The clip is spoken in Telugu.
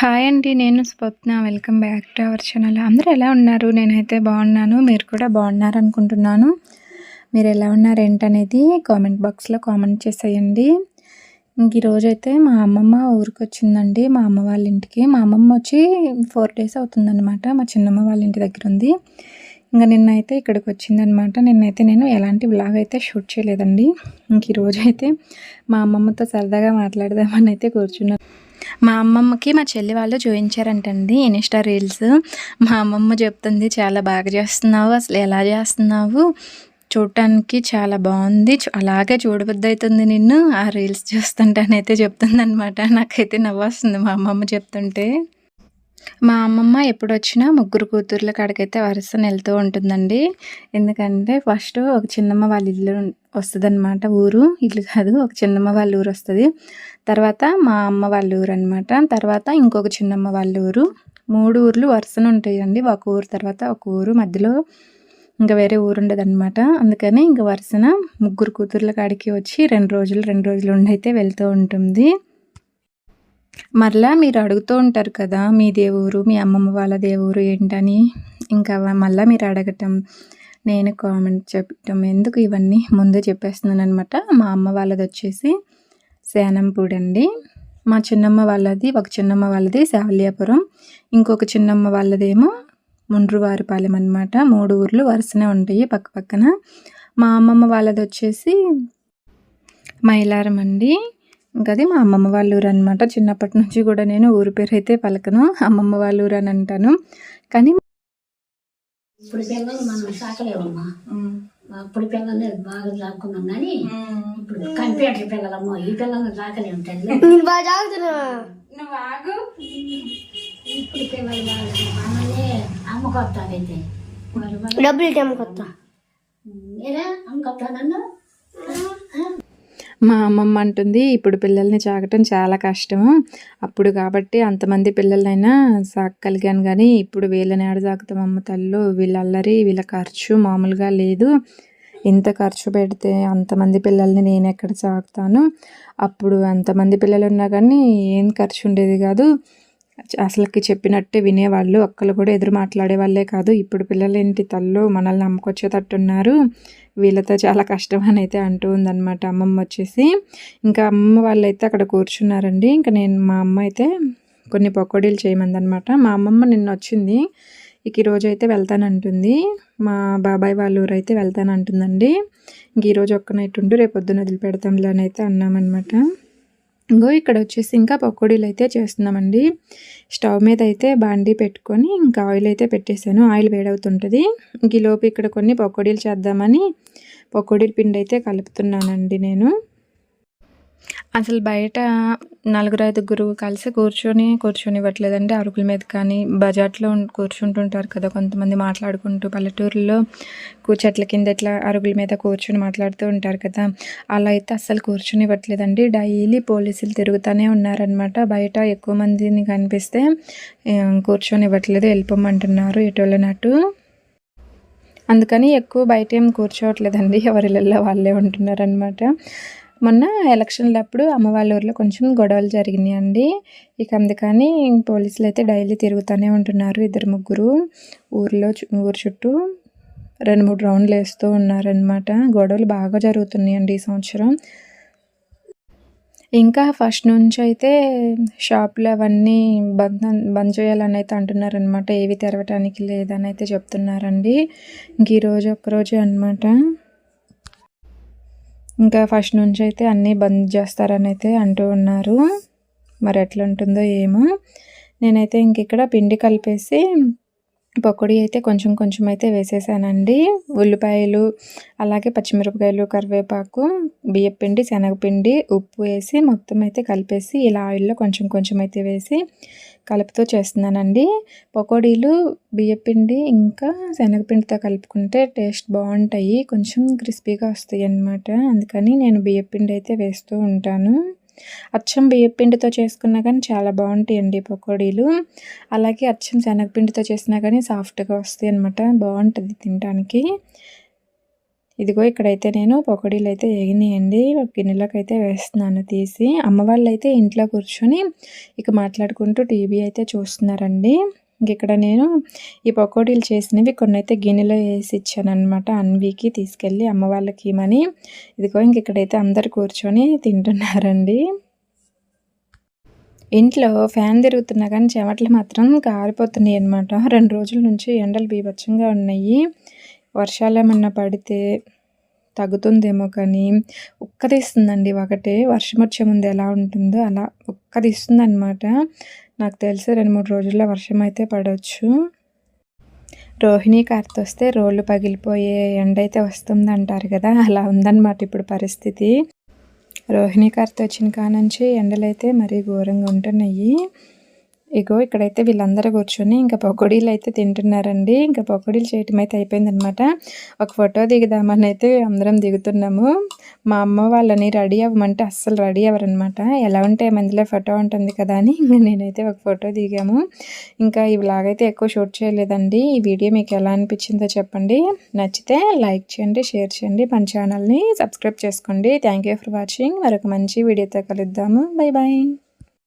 హాయ్ అండి నేను Swapna. Welcome back to our channel అందరూ ఎలా ఉన్నారు? నేనైతే బాగున్నాను. మీరు కూడా బాగున్నారు అనుకుంటున్నాను మీరు ఎలా ఉన్నారు ఏంటనేది కామెంట్ బాక్స్లో కామెంట్ చేసేయండి. ఇంక ఈరోజైతే మా అమ్మమ్మ ఊరికి వచ్చిందండి మా అమ్మ వాళ్ళ ఇంటికి మా అమ్మమ్మ వచ్చి ఫోర్ డేస్ అవుతుందన్నమాట. మా చిన్నమ్మ వాళ్ళ ఇంటి దగ్గర ఉంది ఇంకా నిన్నైతే ఇక్కడికి వచ్చిందనమాట నిన్నైతే నేను ఎలాంటి బ్లాగ్ అయితే షూట్ చేయలేదండి. ఇంక ఈరోజు అయితే మా అమ్మమ్మతో సరదాగా మాట్లాడదామని అయితే కూర్చున్నాను మా అమ్మమ్మకి మా చెల్లి వాళ్ళు చూపించారంటండి ఇన్స్టా రీల్స్. మా అమ్మమ్మ చెప్తుంది చాలా బాగా చేస్తున్నావు అసలు ఎలా చేస్తున్నావు? చూడటానికి చాలా బాగుంది అలాగే చూడబుద్ది అవుతుంది నిన్ను. ఆ రీల్స్ చూస్తుంటానైతే చెప్తుంది అనమాట నాకైతే నవ్వొస్తుంది మా అమ్మమ్మ చెప్తుంటే. మా అమ్మమ్మ ఎప్పుడు వచ్చినా ముగ్గురు కూతుర్ల కాడికైతే వరుసన వెళ్తూ ఉంటుందండి. ఎందుకంటే ఫస్ట్ ఒక చిన్నమ్మ వాళ్ళ ఇల్లు వస్తుంది ఊరు. ఇల్లు కాదు ఒక చిన్నమ్మ వాళ్ళ ఊరు వస్తుంది. తర్వాత మా అమ్మ వాళ్ళ ఊరు అనమాట తర్వాత ఇంకొక చిన్నమ్మ వాళ్ళ ఊరు. మూడు ఊర్లు వరుసన ఉంటాయండి. ఒక ఊరు తర్వాత ఒక ఊరు. మధ్యలో ఇంకా వేరే ఊరు ఉండదు అనమాట అందుకని ఇంకా వరుసన ముగ్గురు కూతుర్ల కాడికి వచ్చి రెండు రోజులు రెండు రోజులు ఉండైతే వెళ్తూ ఉంటుంది. మరలా మీరు అడుగుతూ ఉంటారు కదా మీ దేవురు మీ అమ్మమ్మ వాళ్ళ దేవురు ఏంటని? ఇంకా మళ్ళీ మీరు అడగటం నేను కామెంట్ చెప్పటం ఎందుకు ఇవన్నీ ముందే చెప్పేస్తున్నాను అనమాట మా అమ్మ వాళ్ళది వచ్చేసి సేనంపూడి అండి. మా చిన్నమ్మ వాళ్ళది ఒక చిన్నమ్మ వాళ్ళది శావల్యాపురం ఇంకొక చిన్నమ్మ వాళ్ళదేమో ముండ్రువారిపాలెం అనమాట మూడు ఊర్లు వరుసనే ఉంటాయి పక్క పక్కన. మా అమ్మమ్మ వాళ్ళది వచ్చేసి మైలారం అండి. ఇంకది మా అమ్మమ్మ వాళ్ళ ఊరు అనమాట చిన్నప్పటి నుంచి కూడా నేను ఊరి పేరు అయితే పలకను. అమ్మమ్మ వాళ్ళ ఊరు అని అంటాను కానీ ఇప్పుడు పిల్లలు మనం సాకలేమమ్మా అప్పుడు పిల్లల్ని బాగా సాకున్నాం కానీ ఇప్పుడు కంప్యూటర్ పిల్లలమ్మో ఈ పిల్లల్ని సాకలేము తల్లి నువ్వు ఆగు. ఇప్పుడు పిల్లలు బాగా మనల్ని డబ్బులు అమ్ముకొత్తా. ఏరా అమ్ముకొస్తా నన్ను? మా అమ్మమ్మ అంటుంది ఇప్పుడు పిల్లల్ని చాకటం చాలా కష్టము. అప్పుడు కాబట్టి అంతమంది పిల్లలైనా సాకగలిగాను కానీ ఇప్పుడు వీళ్ళని ఆడ సాగుతాం అమ్మ తల్లు. వీళ్ళ అల్లరి వీళ్ళ ఖర్చు మామూలుగా లేదు. ఇంత ఖర్చు పెడితే అంతమంది పిల్లల్ని నేను ఎక్కడ సాగుతాను అప్పుడు అంతమంది పిల్లలు ఉన్నా కానీ ఏం ఖర్చు ఉండేది కాదు. అసలుకి చెప్పినట్టే వినేవాళ్ళు ఒక్కళ్ళు కూడా ఎదురు మాట్లాడే వాళ్ళే కాదు. ఇప్పుడు పిల్లలు ఏంటి తల్లు మనల్ని నమ్మకొచ్చేటట్టున్నారు. వీళ్ళతో చాలా కష్టం అని అయితే అంటూ ఉందన్నమాట అమ్మమ్మ వచ్చేసి. ఇంకా అమ్మమ్మ వాళ్ళు అయితే అక్కడ కూర్చున్నారండి. ఇంకా నేను మా అమ్మ అయితే కొన్ని పకోడీలు చేయమందనమాట మా అమ్మమ్మ నిన్న వచ్చింది ఇక ఈరోజు అయితే వెళ్తానంటుంది. మా బాబాయ్ వాళ్ళ ఊరు అయితే వెళ్తానంటుందండి. ఇంక ఈరోజు ఒక్క నైట్ ఉండు రేపు పొద్దున వదిలిపెడతాంలే అని అయితే అన్నామన్నమాట. ఇంకో ఇక్కడ వచ్చేసి ఇంకా పకోడీలు అయితే చేస్తున్నామండి. స్టవ్ మీద అయితే బాండీ పెట్టుకొని ఇంకా ఆయిల్ అయితే పెట్టేశాను. ఆయిల్ వేడవుతుంటుంది. ఇంక లోపు ఇక్కడ కొన్ని పకోడీలు చేద్దామని పకోడీల పిండి అయితే కలుపుతున్నానండి నేను. అసలు బయట నలుగురు ఐదుగురు కలిసి కూర్చొని కూర్చొని ఇవ్వట్లేదండి అరుగుల మీద కానీ బజార్లో కూర్చుంటుంటారు కదా కొంతమంది మాట్లాడుకుంటూ పల్లెటూరులో చెట్ల కింద ఇట్లా అరుగుల మీద కూర్చొని మాట్లాడుతూ ఉంటారు కదా. అలా అయితే అస్సలు కూర్చొని ఇవ్వట్లేదండి డైలీ పోలీసులు తిరుగుతూనే ఉన్నారనమాట బయట ఎక్కువ మందిని కనిపిస్తే కూర్చొని ఇవ్వట్లేదు వెళ్ళిపోమంటున్నారు ఎటు అందుకని ఎక్కువ బయట ఏం కూర్చోవట్లేదండి. ఎవరిళ్ళల్లో వాళ్ళే ఉంటున్నారనమాట మొన్న ఎలక్షన్లప్పుడు అమ్మ వాళ్ళ ఊర్లో కొంచెం గొడవలు జరిగినాయి అండి ఇక అందుకని పోలీసులు అయితే డైలీ తిరుగుతూనే ఉంటున్నారు ఇద్దరు ముగ్గురు. ఊర్లో ఊరు చుట్టూ రెండు మూడు రౌండ్లు వేస్తూ ఉన్నారనమాట గొడవలు బాగా జరుగుతున్నాయండి ఈ సంవత్సరం. ఇంకా ఫస్ట్ నుంచి అయితే షాపులు అవన్నీ బంద్ బంద్ చేయాలని అయితే అంటున్నారనమాట ఏవి తెరవటానికి లేదని అయితే చెప్తున్నారండి. ఇంక ఈరోజు ఒక్కరోజే అనమాట ఇంకా ఫస్ట్ నుంచి అయితే అన్నీ బంద్ చేస్తారని అయితే అంటూ ఉన్నారు. మరి ఎట్లా ఉంటుందో ఏమో. నేనైతే ఇంక ఇక్కడ పిండి కలిపేసి పకోడీ అయితే కొంచెం కొంచెం అయితే వేసేసానండి. ఉల్లిపాయలు అలాగే పచ్చిమిరపకాయలు కరివేపాకు బియ్యపిండి శనగపిండి ఉప్పు వేసి మొత్తం అయితే కలిపేసి ఇలా ఆయిల్లో కొంచెం కొంచెం అయితే వేసి కలుపుతూ చేస్తున్నానండి. పకోడీలు బియ్యపిండి ఇంకా శనగపిండితో కలుపుకుంటే టేస్ట్ బాగుంటాయి. కొంచెం క్రిస్పీగా వస్తాయి అన్నమాట అందుకని నేను బియ్యపిండి అయితే వేస్తూ ఉంటాను. అచ్చం బియ్యపిండితో చేసుకున్నా కానీ చాలా బాగుంటాయండి పకోడీలు. అలాగే అచ్చం శనగపిండితో చేసినా కానీ సాఫ్ట్గా వస్తాయి అనమాట బాగుంటుంది తినడానికి ఇదిగో ఇక్కడైతే నేను పకోడీలు అయితే వేగినాయండి ఒక గిన్నెలోకి అయితే వేస్తున్నాను తీసి. అమ్మ వాళ్ళు అయితే ఇంట్లో కూర్చొని ఇక మాట్లాడుకుంటూ టీవీ అయితే చూస్తున్నారండి. ఇక్కడ నేను ఈ పకోడీలు చేసినవి కొన్ని అయితే గిన్నెలో వేసి ఇచ్చాను అనమాట అన్వికి తీసుకెళ్ళి అమ్మ వాళ్ళకి ఇమని ఇదిగో ఇంక ఇక్కడైతే అందరు కూర్చొని తింటున్నారండి. ఇంట్లో ఫ్యాన్ తిరుగుతున్నా కానీ చెమటలు మాత్రం కారిపోతున్నాయి అనమాట రెండు రోజుల నుంచి ఎండలు బీభత్సంగా ఉన్నాయి. వర్షాలు ఏమన్నా పడితే తగ్గుతుందేమో కానీ ఉక్కదీస్తుందండి ఒకటే వర్షం వచ్చే ముందు ఎలా ఉంటుందో అలా ఉక్కదీస్తుంది అనమాట నాకు తెలిసి రెండు మూడు రోజుల్లో వర్షం అయితే పడవచ్చు రోహిణి కార్తె వస్తే రోళ్ళు పగిలిపోయే ఎండ అయితే వస్తుంది అంటారు కదా అలా ఉందన్నమాట ఇప్పుడు పరిస్థితి. రోహిణి కార్తె వచ్చిన కానుంచి ఎండలైతే మరీ ఘోరంగా ఉంటున్నాయి. ఇగో ఇక్కడైతే వీళ్ళందరూ కూర్చొని ఇంకా పకోడీలు అయితే తింటున్నారండి. ఇంకా పకోడీలు చేయటం అయితే అయిపోయిందనమాట ఒక ఫోటో దిగుదామని అయితే అందరం దిగుతున్నాము. మా అమ్మ వాళ్ళని రెడీ అవ్వమంటే అస్సలు రెడీ అవ్వరనమాట ఎలా ఉంటే మందిలో ఫోటో ఉంటుంది కదా అని ఇంకా నేనైతే ఒక ఫోటో దిగాము. ఇంకా ఈ vlog అయితే ఎక్కువ షూట్ చేయలేదండి. ఈ వీడియో మీకు ఎలా అనిపించిందో చెప్పండి. నచ్చితే లైక్ చేయండి షేర్ చేయండి. మన ఛానల్ని సబ్స్క్రైబ్ చేసుకోండి. Thank you for watching. మరొక మంచి వీడియోతో కలుద్దాము. Bye bye